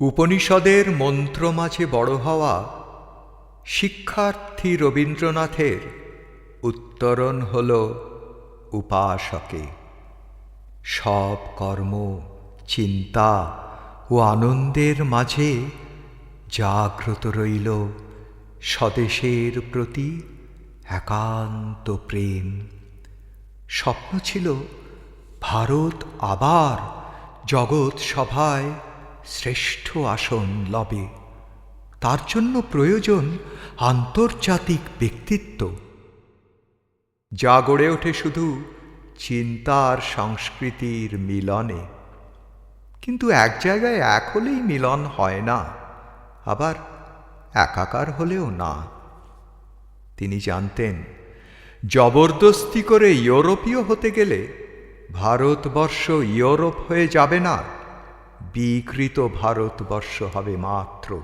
উপনিষদের মন্ত্র মাঝে বড় হওয়া শিক্ষার্থী রবীন্দ্রনাথের উত্তরণ হল উপাসকে। সব কর্ম, চিন্তা ও আনন্দের মাঝে জাগ্রত রইল স্বদেশের প্রতি একান্ত প্রেম। স্বপ্ন ছিল ভারত আবার জগৎ সভায় শ্রেষ্ঠ আসন লবে। তার জন্য প্রয়োজন আন্তর্জাতিক ব্যক্তিত্ব। যা গড়ে ওঠে শুধু চিন্তার সংস্কৃতির মিলনে। কিন্তু এক জায়গায় এক হলেই মিলন হয় না, আবার একাকার হলেও না। তিনি জানতেন, জবরদস্তি করে ইউরোপীয় হতে গেলে ভারতবর্ষ ইউরোপ হয়ে যাবে না। বিকৃত ভারতবর্ষ হবে মাত্র।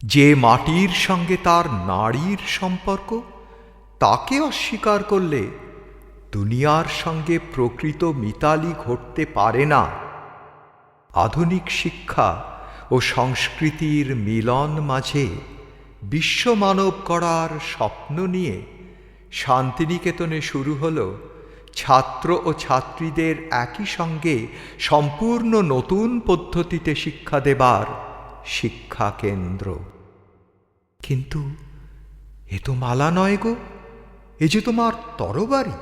যে মাটির সঙ্গে তার নারীর সম্পর্ক, তাকে অস্বীকার করলে দুনিয়ার সঙ্গে প্রকৃত মিতালি ঘটতে পারে না। আধুনিক শিক্ষা ও সংস্কৃতির মিলন মাঝে বিশ্বমানব করার স্বপ্ন নিয়ে শান্তিনিকেতনে শুরু হল ছাত্র ও ছাত্রীদের একই সঙ্গে সম্পূর্ণ নতুন পদ্ধতিতে শিক্ষা দেবার শিক্ষা কেন্দ্র। কিন্তু এ তো মালা নয় গো, এ যে তোমার তরবারি।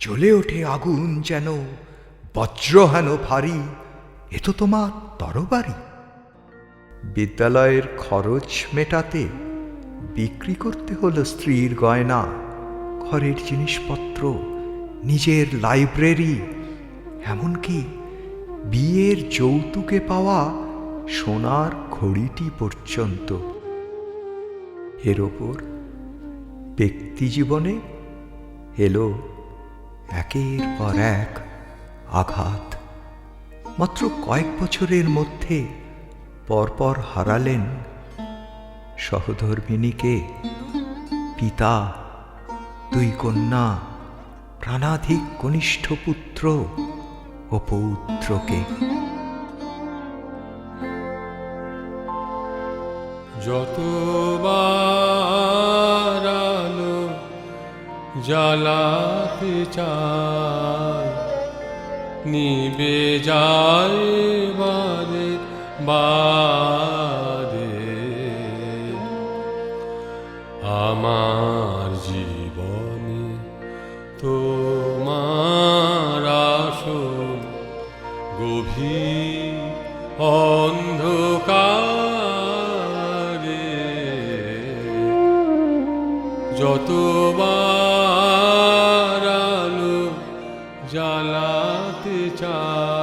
জ্বলে ওঠে আগুন যেন বজ্রহেন ভারী, এ তো তোমার তরবারি। বিদ্যালয়ের খরচ মেটাতে বিক্রি করতে হলো স্ত্রীর গয়না, ঘরের জিনিসপত্র। নিজের লাইব্রেরি, এমনকি বিয়ের যৌতুকে পাওয়া সোনার ঘড়িটি পর্যন্ত। এর ওপর ব্যক্তি জীবনে এলো একের পর এক আঘাত। মাত্র কয়েক বছরের মধ্যে পরপর হারালেন সহধর্মিনীকে পিতা, দুই কন্যা প্রাণাধিক কনিষ্ঠ পুত্র ও পৌত্রকে। আলো জ্বালাতে চায় নিবে যায় বারে। আমার জীবনে তোমার আসন অন্ধকারে যতবার আলো জ্বালাতে চায়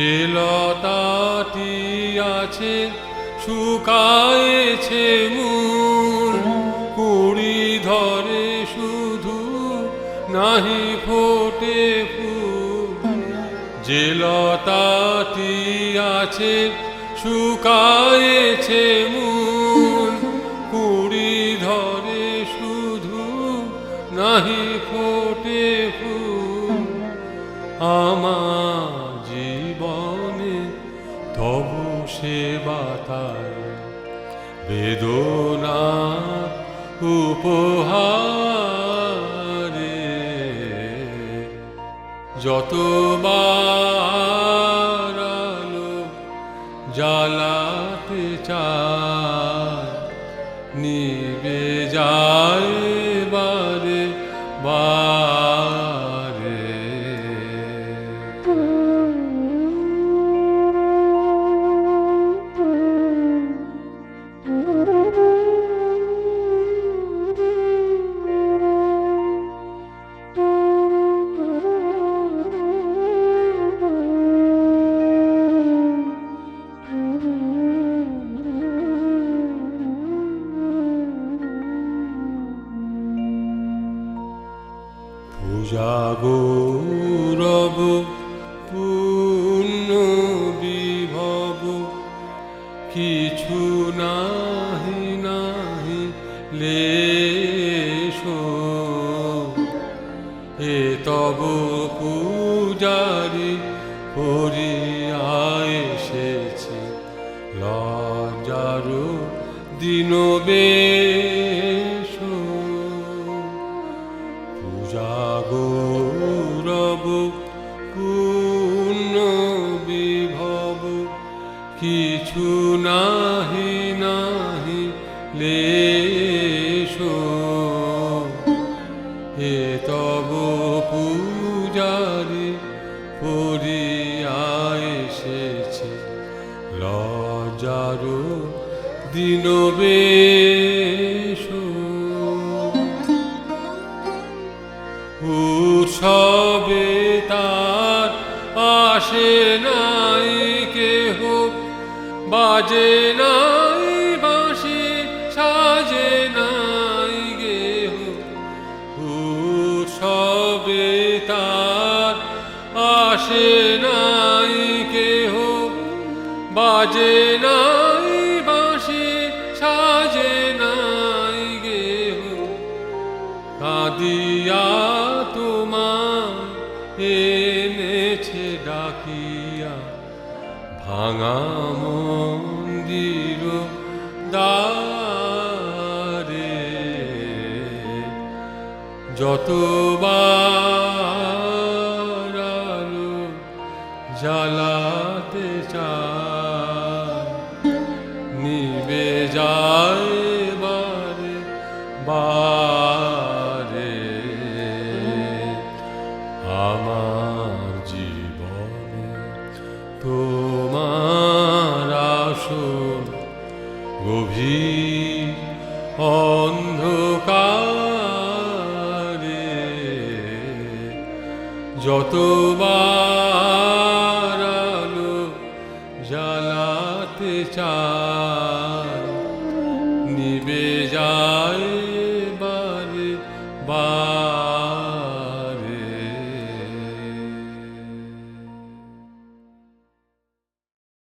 যে লতাটি আছে, শুকায়েছে মূল। কুড়ি ধরে শুধু নাহি ফোটে ফুল। যে লতাটি আছে, শুকায়েছে মূল। কুড়ি ধরে শুধু নাহি বেদনা উপহারে যত আলো জ্বালাতে চায় নিবে যায় জাগরব পূর্ণ বিভব। কিছু নাহি নাহি লেশ। এ তব পূজারি করিয়া এসেছে লজারো দিন লজারো দিন বেশ। উৎসবে তার আসে নাই কেহ, বাজে নাই, বাঁশি সাজে নাই গেহ। উৎসবে তার আসে নাই কেহ, বাজে কাঁদিয়া তোমার এনেছে ডাকিয়া ভাঙা মন্দির দারে যতবার গভীর অন্ধকারে যতবার আলো জ্বালাতে চায় নিবে যায়